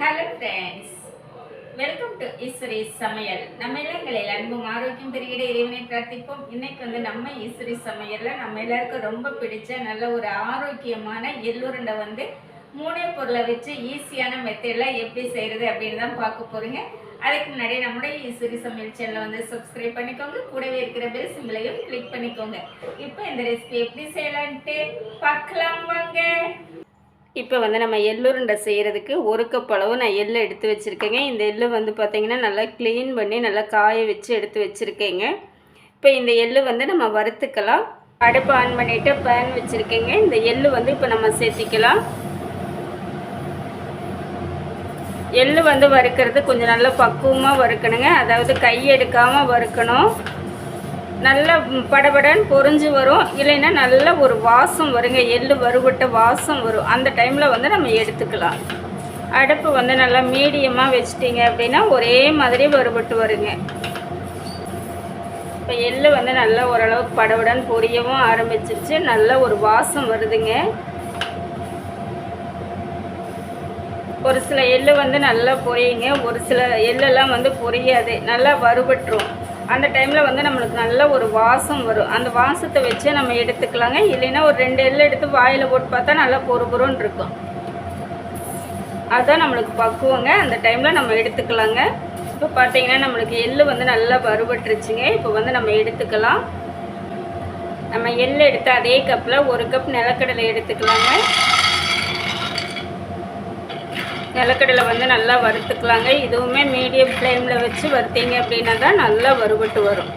Hello friends welcome to Eswari சமையல் நம்ம இல்லங்களில் அன்பும் ஆரோக்கியம் பெருகிட இறைவனை பிரார்த்திப்போம். இன்னைக்கு வந்து நம்ம ஈஸ்வரி சமையலில் நம்ம எல்லாருக்கும் ரொம்ப பிடிச்ச நல்ல ஒரு ஆரோக்கியமான எள்ளுருண்டை வந்து மூணே பொருளை வச்சு ஈஸியான மெத்தடில் எப்படி செய்கிறது அப்படின்னு தான் பார்க்க போகிறீங்க அதுக்கு முன்னாடி நம்முடைய ஈஸ்வரி சமையல் சேனலை வந்து சப்ஸ்கிரைப் பண்ணிக்கோங்க. கூடவே இருக்கிற பெல் சிம்பிளையும் கிளிக் பண்ணிக்கோங்க. இப்போ இந்த ரெசிபி எப்படி செய்யலான்ட்டு பார்க்கலாம் வாங்க. இப்போ வந்து நம்ம எள்ளுருண்டை செய்கிறதுக்கு ஒரு கப் அளவு நான் எள்ளு எடுத்து வச்சுருக்கேங்க. இந்த எள்ளு வந்து பார்த்திங்கன்னா நல்லா க்ளீன் பண்ணி நல்லா காய வச்சு எடுத்து வச்சுருக்கேங்க. இப்போ இந்த எள்ளு வந்து நம்ம வறுத்துக்கலாம். அடுப்பு ஆன் பண்ணிவிட்டு பேன் வச்சுருக்கேங்க. இந்த எள்ளு வந்து இப்போ நம்ம சேர்த்திக்கலாம். எள்ளு வந்து வறுக்கிறது கொஞ்சம் நல்லா பக்குவமாக வறுக்கணுங்க. அதாவது கை எடுக்காமல் வறுக்கணும். நல்ல படபடன்னு பொரிஞ்சு வரும். இல்லைன்னா நல்ல ஒரு வாசம் வருங்க. எள்ளு வறுபட்ட வாசம் வரும். அந்த டைமில் வந்து நம்ம எடுத்துக்கலாம். அடுப்பு வந்து நல்லா மீடியமாக வச்சிட்டிங்க அப்படின்னா ஒரே மாதிரி வறுபட்டு வருங்க. இப்போ எள்ளு வந்து நல்லா ஓரளவுக்கு படவுடன் பொரியவும் ஆரம்பிச்சிருச்சு. நல்ல ஒரு வாசம் வருதுங்க. ஒரு சில எள்ளு வந்து நல்லா பொரியுங்க. ஒரு சில எள்ளெல்லாம் வந்து பொரியாது. நல்லா வறுபட்டுரும். அந்த டைமில் வந்து நம்மளுக்கு நல்ல ஒரு வாசம் வரும். அந்த வாசத்தை வச்சே நம்ம எடுத்துக்கலாங்க. இல்லைன்னா ஒரு ரெண்டு எள்ளு எடுத்து வாயில் போட்டு பார்த்தா நல்லா பொறு பொறுன்னு இருக்கும். அதுதான் நம்மளுக்கு பக்குவங்க. அந்த டைமில் நம்ம எடுத்துக்கலாங்க. இப்போ பார்த்தீங்கன்னா நம்மளுக்கு எள்ளு வந்து நல்லா வறுபட்டுருச்சுங்க. இப்போ வந்து நம்ம எடுத்துக்கலாம். நம்ம எள்ளு எடுத்து அதே கப்பில் ஒரு கப் நிலக்கடலை எடுத்துக்கலாங்க. நிலக்கடலை வந்து நல்லா வறுத்துக்கலாங்க. இதுவுமே மீடியம் ஃப்ளேமில் வச்சு வறுத்தீங்க அப்படின்னா தான் நல்லா வறுபட்டு வரும்.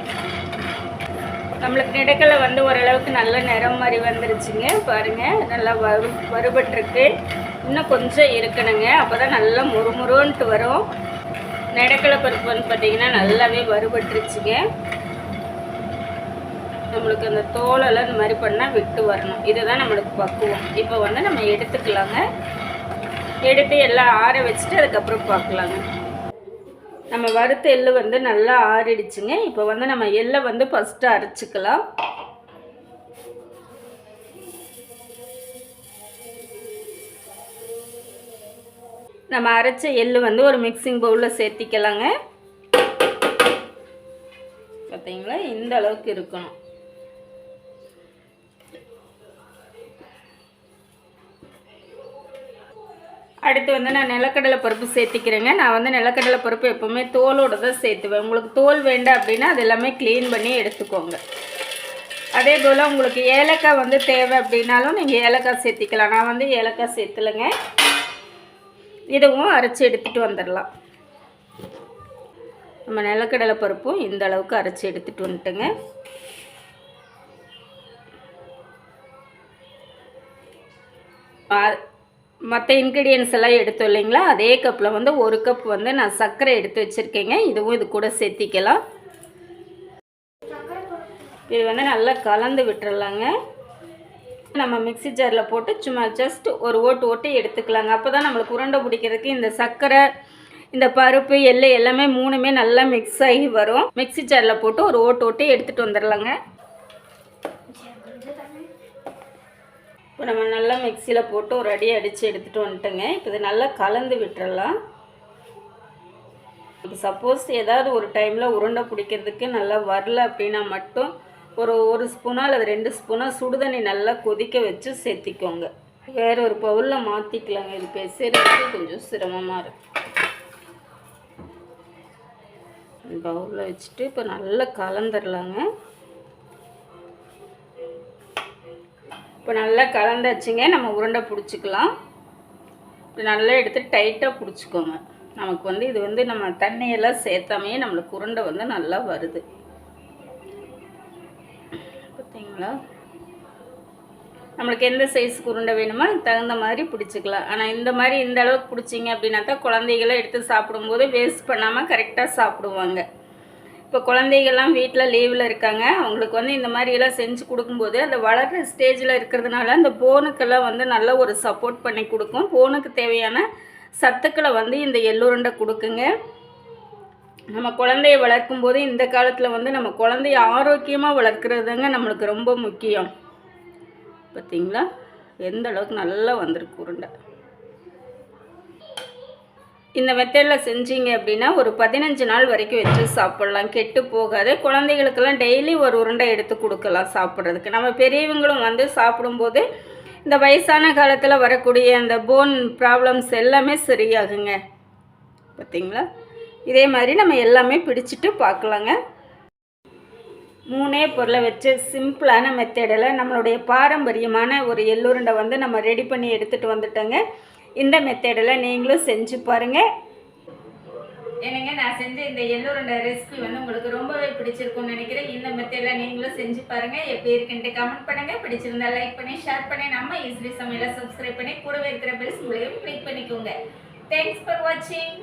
நம்மளுக்கு நிடக்கலை வந்து ஓரளவுக்கு நல்ல நிறம் மாதிரி வந்துருச்சுங்க. பாருங்கள் நல்லா வறு வறுபட்டுருக்கு. இன்னும் கொஞ்சம் இருக்கணுங்க. அப்போ தான் நல்லா முறுமுறுன்ட்டு வரும். நிடக்கலை பருப்பு வந்து பார்த்திங்கன்னா நல்லாவே வறுபட்டுருச்சுங்க. நம்மளுக்கு அந்த தோலெல்லாம் இந்த மாதிரி பண்ணால் விட்டு வரணும். இதுதான் நம்மளுக்கு பக்குவம். இப்போ வந்து நம்ம எடுத்துக்கலாங்க. எடுத்து எல்லாம் ஆற வச்சுட்டு அதுக்கப்புறம் பார்க்கலாங்க. நம்ம வறுத்த எள்ளு வந்து நல்லா ஆறிடுச்சுங்க. இப்போ வந்து நம்ம எள்ளை வந்து ஃபஸ்ட்டு அரைச்சிக்கலாம். நம்ம அரைச்ச எள்ளு வந்து ஒரு மிக்சிங் பவுலில் சேர்த்திக்கலாங்க. பார்த்தீங்களா? இந்த அளவுக்கு இருக்கணும். அடுத்து வந்து நான் நிலக்கடலை பருப்பு சேர்த்திக்கிறேங்க. நான் வந்து நிலக்கடலை பருப்பு எப்போவுமே தோலோடு தான் சேர்த்துவேன். உங்களுக்கு தோல் வேண்டாம் அப்படின்னா அது எல்லாமே க்ளீன் பண்ணி எடுத்துக்கோங்க. அதே போல் உங்களுக்கு ஏலக்காய் வந்து தேவை அப்படின்னாலும் நீங்கள் ஏலக்காய் சேர்த்திக்கலாம். நான் வந்து ஏலக்காய் சேர்த்துலைங்க. இதுவும் அரைச்சி எடுத்துகிட்டு வந்துடலாம். நம்ம நிலக்கடலை பருப்பும் இந்த அளவுக்கு அரைச்சி எடுத்துகிட்டு வந்துட்டுங்க. மற்ற இன்க்ரீடியன்ஸ் எல்லாம் எடுத்தோம் இல்லைங்களா? அதே கப்பில் வந்து ஒரு கப் வந்து நான் சர்க்கரை எடுத்து வச்சுருக்கேங்க. இதுவும் இது கூட சேர்த்திக்கலாம். இது வந்து நல்லா கலந்து விட்டுறலாங்க. நம்ம மிக்சி ஜாரில் போட்டு சும்மா ஜஸ்ட் ஒரு ஓட்டு ஓட்டு எடுத்துக்கலாங்க. அப்போ தான் நம்மளுக்கு உருண்டை பிடிக்கிறதுக்கு இந்த சர்க்கரை இந்த பருப்பு எள்ளு எல்லாமே மூணுமே நல்லா மிக்ஸ் ஆகி வரும். மிக்சி ஜாரில் போட்டு ஒரு ஓட்டு ஓட்டி எடுத்துகிட்டு வந்துடலாங்க. இப்போ நம்ம நல்லா மிக்சியில் போட்டு ஒரு அடி அடித்து எடுத்துகிட்டு வந்துட்டோங்க. இப்போ இது நல்லா கலந்து விட்டுறலாம். இப்போ சப்போஸ் ஏதாவது ஒரு டைமில் உருண்டை பிடிக்கிறதுக்கு நல்லா வரல அப்படின்னா மட்டும் ஒரு ஒரு ஸ்பூனோ அல்லது ரெண்டு ஸ்பூனோ சுடுதண்ணி நல்லா கொதிக்க வச்சு சேர்த்திக்கோங்க. வேறு ஒரு பவுலில் மாற்றிக்கலாங்க இது பேசுறதுக்கு கொஞ்சம் சிரமமாக இருக்கு. பவுலில் வச்சுட்டு இப்போ நல்லா கலந்துடலாங்க இப்போ நல்லா கலந்தாச்சுங்க நம்ம உருண்டை பிடிச்சிக்கலாம். இப்போ நல்லா எடுத்து டைட்டாக பிடிச்சிக்கோங்க. நமக்கு வந்து இது வந்து நம்ம தண்ணியெல்லாம் சேர்த்தாமே நம்மளுக்கு உருண்டை வந்து நல்லா வருது. பார்த்தீங்களா நம்மளுக்கு எந்த சைஸுக்கு உருண்டை வேணுமோ தகுந்த மாதிரி பிடிச்சிக்கலாம். ஆனால் இந்த மாதிரி இந்த அளவுக்கு பிடிச்சிங்க அப்படின்னா தான் குழந்தைகளை எடுத்து சாப்பிடும்போது வேஸ்ட் பண்ணாமல் கரெக்டாக சாப்பிடுவாங்க. இப்போ குழந்தைகள்லாம் வீட்டில் லீவில் இருக்காங்க. அவங்களுக்கு வந்து இந்த மாதிரியெல்லாம் செஞ்சு கொடுக்கும்போது அந்த வளர்கிற ஸ்டேஜில் இருக்கிறதுனால அந்த போனுக்கெல்லாம் வந்து நல்ல ஒரு சப்போர்ட் பண்ணி கொடுக்கும். போனுக்கு தேவையான சத்துக்களை வந்து இந்த எள்ளுருண்டை கொடுக்குங்க. நம்ம குழந்தைய வளர்க்கும் போது இந்த காலத்தில் வந்து நம்ம குழந்தைய ஆரோக்கியமாக வளர்க்குறதுங்க நம்மளுக்கு ரொம்ப முக்கியம். பார்த்தீங்களா எந்த அளவுக்கு நல்லா வந்திருக்கு உருண்டை. இந்த மெத்தடில் செஞ்சீங்க அப்படின்னா ஒரு பதினஞ்சு நாள் வரைக்கும் வச்சு சாப்பிட்லாம். கெட்டு போகாது. குழந்தைகளுக்கெல்லாம் டெய்லி ஒரு உருண்டை எடுத்து கொடுக்கலாம் சாப்பிட்றதுக்கு. நம்ம பெரியவங்களும் வந்து சாப்பிடும்போது இந்த வயசான காலத்தில் வரக்கூடிய அந்த போன் ப்ராப்ளம்ஸ் எல்லாமே சரியாகுங்க. பார்த்திங்களா இதே மாதிரி நம்ம எல்லாமே பிடிச்சிட்டு பார்க்கலாங்க. மூணே பொருளை வச்சு சிம்பிளான மெத்தடில் நம்மளுடைய பாரம்பரியமான ஒரு எள்ளுருண்டை வந்து நம்ம ரெடி பண்ணி எடுத்துகிட்டு வந்துட்டோங்க. இந்த மெத்தடில் நீங்களும் செஞ்சு பாருங்கள் என்னங்க நான் செஞ்ச இந்த எள்ளுருண்டை ரெசிபி வந்து உங்களுக்கு ரொம்பவே பிடிச்சிருக்கும்னு நினைக்கிறேன். இந்த மெத்தடில் நீங்களும் செஞ்சு பாருங்கள் எப்படி இருக்குன்ட்டு கமெண்ட் பண்ணுங்கள் பிடிச்சிருந்தா லைக் பண்ணி ஷேர் பண்ணி நம்ம ஈஸிலி சமையலை சப்ஸ்கிரைப் பண்ணி கூடவே இருக்கிற பெல்ஸ் மூலியம் கிளிக் பண்ணிக்கோங்க. தேங்க்ஸ் ஃபார் வாட்சிங்